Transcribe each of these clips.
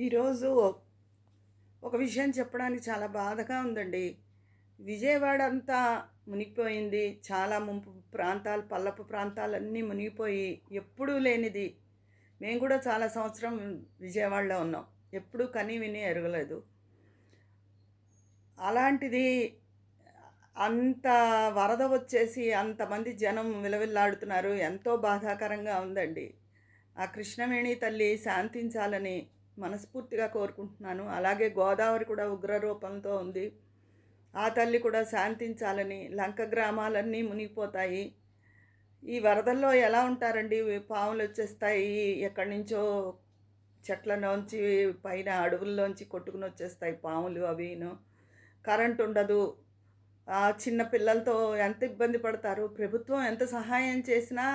ఈరోజు ఒక విషయం చెప్పడానికి చాలా బాధగా ఉందండి. విజయవాడ అంతా మునిగిపోయింది. చాలా ముంపు ప్రాంతాలు పల్లపు ప్రాంతాలన్నీ మునిగిపోయి ఎప్పుడూ లేనిది. మేము కూడా చాలా సంవత్సరం విజయవాడలో ఉన్నాం. ఎప్పుడూ కని విని ఎరగలేదు. అలాంటిది అంత వరద వచ్చేసి అంతమంది జనం విలవిల్లాడుతున్నారు. ఎంతో బాధాకరంగా ఉందండి. ఆ కృష్ణవేణి తల్లి శాంతించాలని మనస్ఫూర్తిగా కోరుకుంటున్నాను. అలాగే గోదావరి కూడా ఉగ్ర రూపంతో ఉంది. ఆ తల్లి కూడా శాంతించాలని లంక గ్రామాలన్నీ మునిగిపోతాయి. ఈ వరదల్లో ఎలా ఉంటారండి? పాములు వచ్చేస్తాయి. ఎక్కడి నుంచో చెట్లలోంచి పైన అడవుల్లోంచి కొట్టుకుని వచ్చేస్తాయి పాములు అవిను కరెంట్ ఉండదు. ఆ చిన్న పిల్లలతో ఎంత ఇబ్బంది పడతారు? ప్రభుత్వం ఎంత సహాయం చేసినా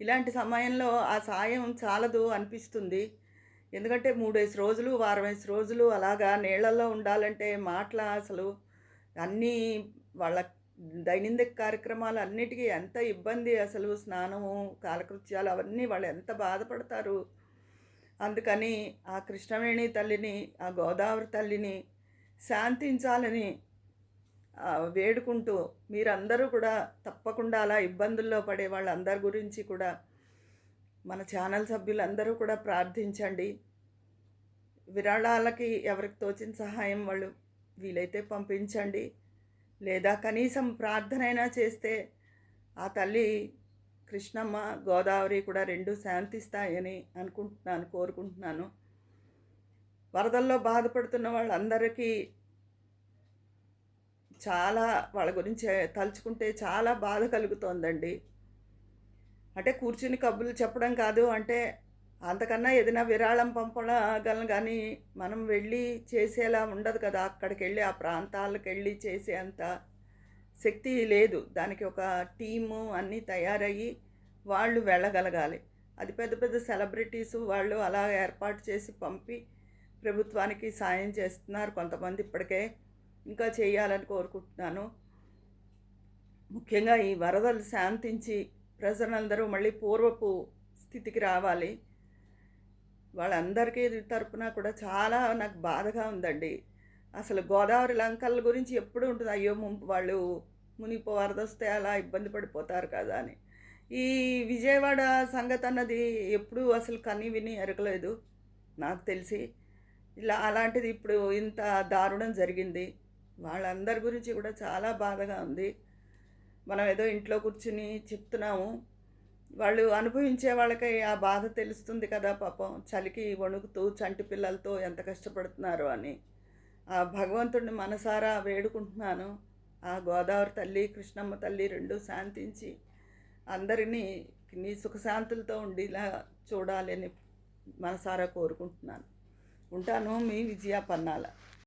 ఇలాంటి సమయంలో ఆ సాయం చాలదు అనిపిస్తుంది. ఎందుకంటే మూడేసి రోజులు వారం వేసి రోజులు అలాగా నీళ్ళల్లో ఉండాలంటే మాటల అసలు అన్నీ వాళ్ళ దైనందిక కార్యక్రమాలు అన్నిటికీ ఎంత ఇబ్బంది అసలు స్నానము కాలకృత్యాలు అవన్నీ వాళ్ళు ఎంత బాధపడతారు. అందుకని ఆ కృష్ణవేణి తల్లిని ఆ గోదావరి తల్లిని శాంతించాలని వేడుకుంటూ మీరందరూ కూడా తప్పకుండా అలా ఇబ్బందుల్లో పడే వాళ్ళందరి గురించి కూడా మన ఛానల్ సభ్యులందరూ కూడా ప్రార్థించండి. విరాళాలకి ఎవరికి తోచిన సహాయం వాళ్ళు వీలైతే పంపించండి. లేదా కనీసం ప్రార్థనైనా చేస్తే ఆ తల్లి కృష్ణమ్మ గోదావరి కూడా రెండు శాంతిస్తాయని అనుకుంటున్నాను కోరుకుంటున్నాను. వరదల్లో బాధపడుతున్న వాళ్ళందరికీ చాలా వాళ్ళ గురించి తలుచుకుంటే చాలా బాధ కలుగుతోందండి. అంటే కూర్చుని కబుర్లు చెప్పడం కాదు అంటే అంతకన్నా ఏదైనా విరాళం పంపగలం కానీ మనం వెళ్ళి చేసేలా ఉండదు కదా. అక్కడికి వెళ్ళి ఆ ప్రాంతాలకు వెళ్ళి చేసే అంత శక్తి లేదు. దానికి ఒక టీము అన్నీ తయారయ్యి వాళ్ళు వెళ్ళగలగాలి. అది పెద్ద పెద్ద సెలబ్రిటీసు వాళ్ళు అలా ఏర్పాటు చేసి పంపి ప్రభుత్వానికి సాయం చేస్తున్నారు. కొంతమంది ఇప్పటికే ఇంకా చేయాలని కోరుకుంటున్నాను. ముఖ్యంగా ఈ వరదలు శాంతించి ప్రజలందరూ మళ్ళీ పూర్వపు స్థితికి రావాలి. వాళ్ళందరికీ తరపున కూడా చాలా నాకు బాధగా ఉందండి. అసలు గోదావరి లంకల గురించి ఎప్పుడు ఉంటుంది? అయ్యో ముంపు వాళ్ళు మునిపో వరద వస్తే అలా ఇబ్బంది పడిపోతారు కదా అని. ఈ విజయవాడ సంగతి అన్నది ఎప్పుడూ అసలు కని విని ఎరగలేదు. నాకు తెలిసి ఇలా అలాంటిది ఇప్పుడు ఇంత దారుణం జరిగింది. వాళ్ళందరి గురించి కూడా చాలా బాధగా ఉంది. మనం ఏదో ఇంట్లో కూర్చుని చెప్తున్నాము. వాళ్ళు అనుభవించే వాళ్ళకి ఆ బాధ తెలుస్తుంది కదా పాపం. చలికి వణుకుతూ చంటి పిల్లలతో ఎంత కష్టపడుతున్నారు అని. ఆ భగవంతుడిని మనసారా వేడుకుంటున్నాను. ఆ గోదావరి తల్లి కృష్ణమ్మ తల్లి రెండు శాంతించి అందరినీ నీ సుఖశాంతులతో ఉండేలా చూడాలని మనసారా కోరుకుంటున్నాను. ఉంటాను మీ విజయ పన్నాల.